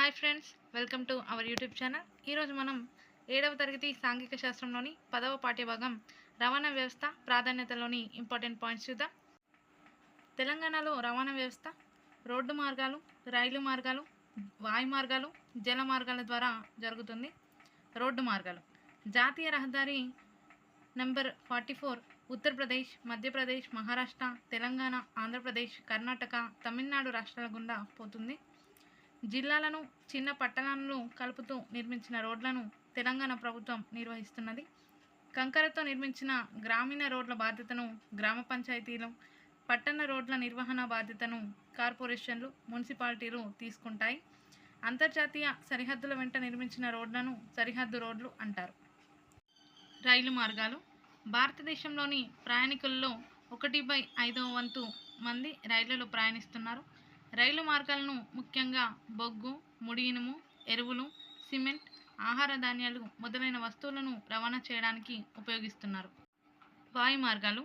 Hi friends welcome to our YouTube channel. ఈరోజు మనం ఏడవ తరగతి సాంఘిక శాస్త్రంలోని పదవ పాఠ్యభాగం రవాణా వ్యవస్థ ప్రాధాన్యతలోని ఇంపార్టెంట్ పాయింట్స్ చూద్దాం. తెలంగాణలో రవాణా వ్యవస్థ రోడ్డు మార్గాలు రైలు మార్గాలు వాయు మార్గాలు జల మార్గాల ద్వారా జరుగుతుంది. రోడ్డు మార్గాలు. జాతీయ రహదారి number forty four Uttar Pradesh Madhya Pradesh Maharashtra Telangana Andhra Pradesh Karnataka Tamil Nadu రాష్ట్రాల గుండా పోతుంది. జిల్లాలను చిన్న పట్టణాలను కలుపుతూ నిర్మించిన రోడ్లను తెలంగాణ ప్రభుత్వం నిర్వహిస్తున్నది. కంకరతో నిర్మించిన గ్రామీణ రోడ్ల బాధ్యతను గ్రామ పంచాయతీలు పట్టణ రోడ్ల నిర్వహణ బాధ్యతను కార్పొరేషన్లు మున్సిపాలిటీలు తీసుకుంటాయి. అంతర్జాతీయ సరిహద్దుల వెంట నిర్మించిన రోడ్లను సరిహద్దు రోడ్లు అంటారు. రైలు మార్గాలు. భారతదేశంలోని ప్రయాణికుల్లో ఒకటి బై ఐదవ వంతు మంది రైళ్ళలో ప్రయాణిస్తున్నారు. రైలు మార్గాలను ముఖ్యంగా బొగ్గు ముడి ఇనుము ఎరువులు సిమెంట్ ఆహార ధాన్యాలు మొదలైన వస్తువులను రవాణా చేయడానికి ఉపయోగిస్తున్నారు. వాయు మార్గాలు.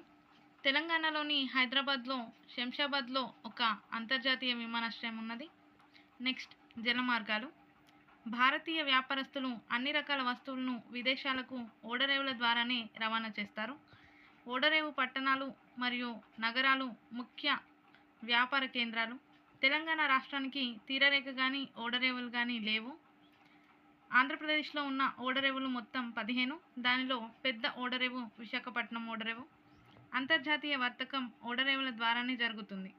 తెలంగాణలోని హైదరాబాద్లో శంషాబాద్లో ఒక అంతర్జాతీయ విమానాశ్రయం ఉన్నది. నెక్స్ట్ జల మార్గాలు. భారతీయ వ్యాపారస్తులు అన్ని రకాల వస్తువులను విదేశాలకు ఓడరేవుల ద్వారానే రవాణా చేస్తారు. ఓడరేవు పట్టణాలు మరియు నగరాలు ముఖ్య వ్యాపార కేంద్రాలు. తెలంగాణ రాష్ట్రానికి తీరరేఖ కానీ ఓడరేవులు కానీ లేవు. ఆంధ్రప్రదేశ్లో ఉన్న ఓడరేవులు మొత్తం పదిహేను. దానిలో పెద్ద ఓడరేవు విశాఖపట్నం ఓడరేవు. అంతర్జాతీయ వర్తకం ఓడరేవుల ద్వారానే జరుగుతుంది.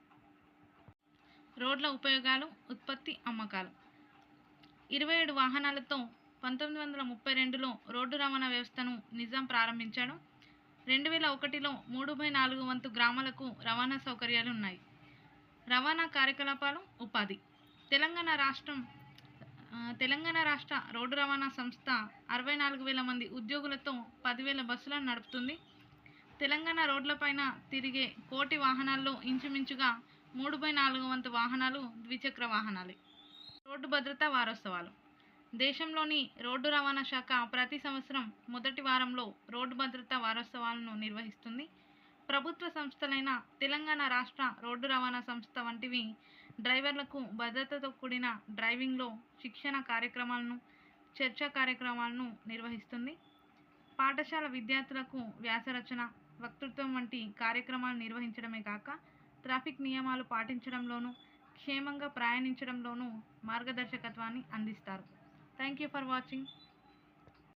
రోడ్ల ఉపయోగాలు ఉత్పత్తి అమ్మకాలు. ఇరవై ఏడు వాహనాలతో పంతొమ్మిది వందల ముప్పై రెండులో రోడ్డు రవాణా వ్యవస్థను నిజాం ప్రారంభించాడు. రెండు వేల ఒకటిలో మూడు బై నాలుగు వంతు గ్రామాలకు రవాణా సౌకర్యాలు ఉన్నాయి. రవాణా కార్యకలాపాలు ఉపాధి. తెలంగాణ రాష్ట్రం తెలంగాణ రాష్ట్ర రోడ్డు రవాణా సంస్థ అరవై నాలుగు వేల మంది ఉద్యోగులతో పదివేల బస్సులను నడుపుతుంది. తెలంగాణ రోడ్లపైన తిరిగే కోటి వాహనాల్లో ఇంచుమించుగా మూడు బై నాలుగు వంతు వాహనాలు ద్విచక్ర వాహనాలే. రోడ్డు భద్రతా వారోత్సవాలు. దేశంలోని రోడ్డు రవాణా శాఖ ప్రతి సంవత్సరం మొదటి వారంలో రోడ్డు భద్రతా వారోత్సవాలను నిర్వహిస్తుంది. ప్రభుత్వ సంస్థలైన తెలంగాణ రాష్ట్ర రోడ్డు రవాణా సంస్థ వంటివి డ్రైవర్లకు భద్రతతో కూడిన డ్రైవింగ్లో శిక్షణ కార్యక్రమాలను చర్చా కార్యక్రమాలను నిర్వహిస్తుంది. పాఠశాల విద్యార్థులకు వ్యాసరచన వక్తృత్వం వంటి కార్యక్రమాలు నిర్వహించడమే కాక ట్రాఫిక్ నియమాలు పాటించడంలోనూ క్షేమంగా ప్రయాణించడంలోనూ మార్గదర్శకత్వాన్ని అందిస్తారు. Thank you for watching.